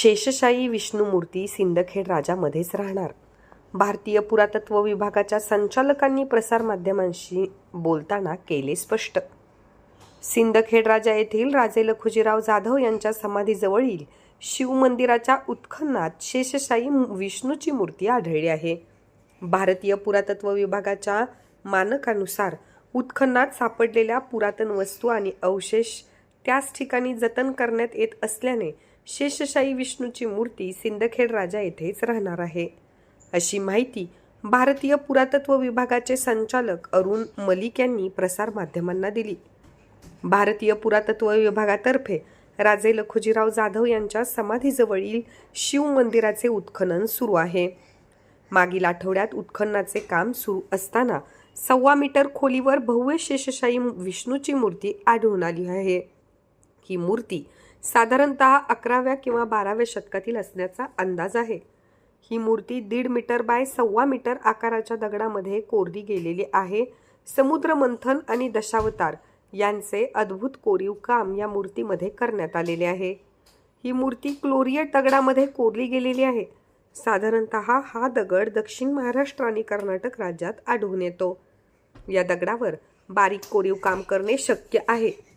शेषशाही विष्णुमूर्ती सिंदखेड राजामध्येच राहणार. भारतीय पुरातत्व विभागाच्या संचालकांनी प्रसारमाध्यमांशी बोलताना केले स्पष्ट. सिंदखेड राजा येथील राजे लखुजीराव जाधव यांच्या समाधीजवळील शिवमंदिराच्या उत्खननात शेषशाही विष्णूची मूर्ती आढळली आहे. भारतीय पुरातत्व विभागाच्या मानकानुसार उत्खननात सापडलेल्या पुरातन वस्तू आणि अवशेष त्याच ठिकाणी जतन करण्यात येत असल्याने शेषशाही विष्णूची मूर्ती सिंदखेड राजा येथेच राहणार आहे. अशी माहिती भारतीय पुरातत्व विभागाचे संचालक अरुण मलिक यांनी प्रसारमाध्यमांना दिली. भारतीय पुरातत्व विभागातर्फे राजे लखुजीराव जाधव यांच्या समाधीजवळील शिव मंदिराचे उत्खनन सुरू आहे. मागील आठवड्यात उत्खननाचे काम सुरू असताना सव्वा मीटर खोलीवर भव्य शेषशाही विष्णूची मूर्ती आढळून आली आहे. ही मूर्ती साधारणत अकराव्या किंवा बाराव्या शतकातील असण्याचा अंदाज आहे. ही मूर्ती दीड मीटर बाय सव्वा मीटर आकाराच्या दगडामध्ये कोरली गेलेली आहे. समुद्र मंथन आणि दशावतार यांचे अद्भुत कोरीव काम या मूर्तीमध्ये करण्यात आलेले आहे. ही मूर्ती क्लोरियट दगडामध्ये कोरली गेलेली आहे. साधारणत हा दगड दक्षिण महाराष्ट्र आणि कर्नाटक राज्यात आढळून येतो. या दगडावर बारीक कोरीव काम करणे शक्य आहे.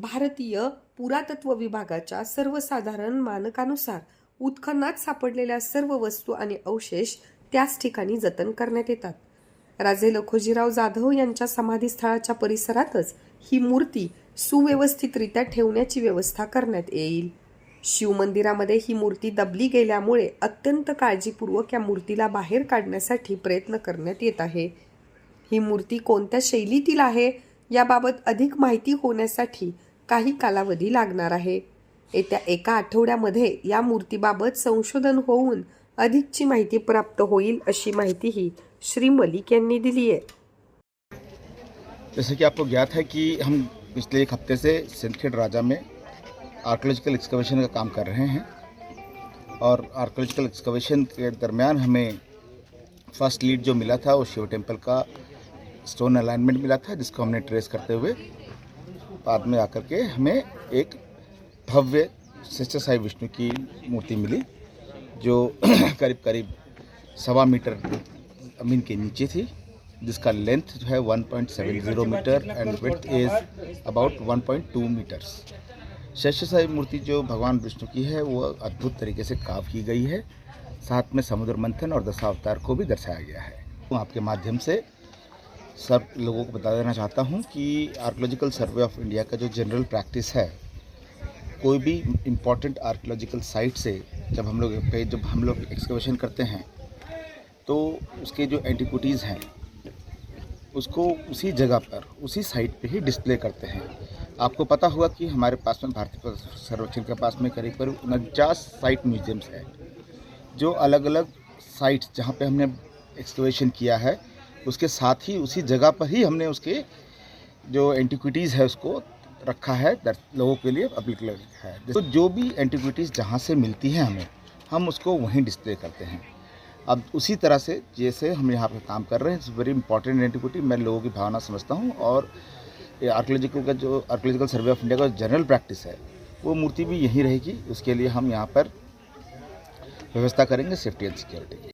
भारतीय पुरातत्व विभागाच्या सर्वसाधारण मानकानुसार उत्खनात सापडलेल्या सर्व वस्तू आणि अवशेष त्याच ठिकाणी जतन करण्यात येतात. राजे लखोजीराव जाधव यांच्या समाधीस्थळाच्या परिसरातच ही मूर्ती सुव्यवस्थितरित्या ठेवण्याची व्यवस्था करण्यात येईल. शिवमंदिरामध्ये ही मूर्ती दबली गेल्यामुळे अत्यंत काळजीपूर्वक या मूर्तीला बाहेर काढण्यासाठी प्रयत्न करण्यात येत आहे. ही मूर्ती कोणत्या शैलीतील आहे याबाबत अधिक माहिती होण्यासाठी काही कालावधी लागणार आहे. येत्या एका आठवड्यामध्ये या मूर्तीबाबत संशोधन होऊन अधिकची माहिती प्राप्त होईल अशी माहितीही श्री मलिक यांनी दिली आहे. जैसे कि आपको ज्ञात है कि हम पिछले एक हफ्ते से सिंदखेड राजा में आर्कोलॉजिकल एक्सकवेशन का काम कर रहे हैं और आर्कोलॉजिकल एक्सकवेशन के दरमियान हमें फर्स्ट लीड जो मिला था वो शिव टेम्पल का स्टोन अलाइनमेंट मिला था जिसको हमने ट्रेस करते हुए बाद में आकर के हमें एक भव्य शिष्य साई विष्णु की मूर्ति मिली, जो करीब करीब सवा मीटर ज़मीन के नीचे थी, जिसका लेंथ जो है 1.70 metre and width is about 1.2 metres शेषशाही मूर्ति जो भगवान विष्णु की है, वो अद्भुत तरीके से काव की गई है। साथ में समुद्र मंथन और दशावतार को भी दर्शाया गया है। तो आपके माध्यम से सब लोगों को बता देना चाहता हूँ कि आर्कोलॉजिकल सर्वे ऑफ़ इंडिया का जो जनरल प्रैक्टिस है, कोई भी इम्पोर्टेंट आर्कोलॉजिकल साइट से जब हम लोग पे, जब हम लोग एक्सकवेशन करते हैं तो उसके जो एंटिक्विटीज़ हैं, उसको उसी जगह पर, उसी साइट पे ही डिस्प्ले करते हैं। आपको पता होगा कि हमारे पास में, भारतीय सर्वेक्षण के पास में करीब करीब उनचास साइट म्यूजियम्स हैं, जो अलग अलग साइट्स जहाँ पे हमने एक्सकवेशन किया है उसके साथ ही उसी जगह पर ही हमने उसके जो एंटिक्विटीज़ है उसको रखा है लोगों के लिए पब्लिक है। तो जो भी एंटिक्विटीज़ जहाँ से मिलती हैं हमें, हम उसको वहीं डिस्प्ले करते हैं। अब उसी तरह से जैसे हम यहाँ पर काम कर रहे हैं इट्स वेरी इंपॉर्टेंट एंटिक्विटी मैं लोगों की भावना समझता हूँ और आर्कोलॉजिकल का जो आर्कोलॉजिकल सर्वे ऑफ़ इंडिया का जनरल प्रैक्टिस है, वो मूर्ति भी यहीं रहेगी, उसके लिए हम यहाँ पर व्यवस्था करेंगे सेफ्टी एंड सिक्योरिटी